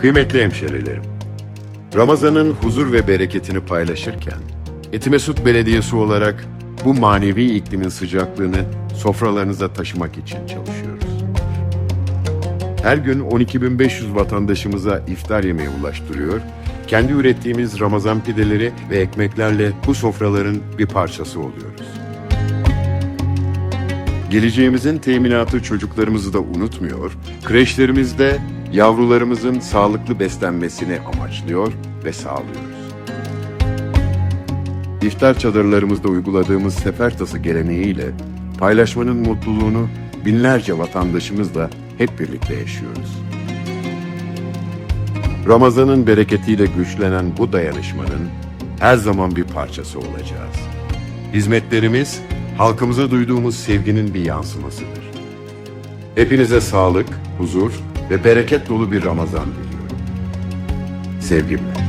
Kıymetli hemşerilerim, Ramazan'ın huzur ve bereketini paylaşırken, Etimesut Belediyesi olarak bu manevi iklimin sıcaklığını sofralarınıza taşımak için çalışıyoruz. Her gün 12.500 vatandaşımıza iftar yemeği ulaştırıyor, kendi ürettiğimiz Ramazan pideleri ve ekmeklerle bu sofraların bir parçası oluyoruz. Geleceğimizin teminatı çocuklarımızı da unutmuyor, kreşlerimizde yavrularımızın sağlıklı beslenmesini amaçlıyor ve sağlıyoruz. İftar çadırlarımızda uyguladığımız sefer tası geleneğiyle paylaşmanın mutluluğunu binlerce vatandaşımızla hep birlikte yaşıyoruz. Ramazan'ın bereketiyle güçlenen bu dayanışmanın her zaman bir parçası olacağız. Hizmetlerimiz halkımıza duyduğumuz sevginin bir yansımasıdır. Hepinize sağlık, huzur ve bereket dolu bir Ramazan diliyorum. Sevgimle.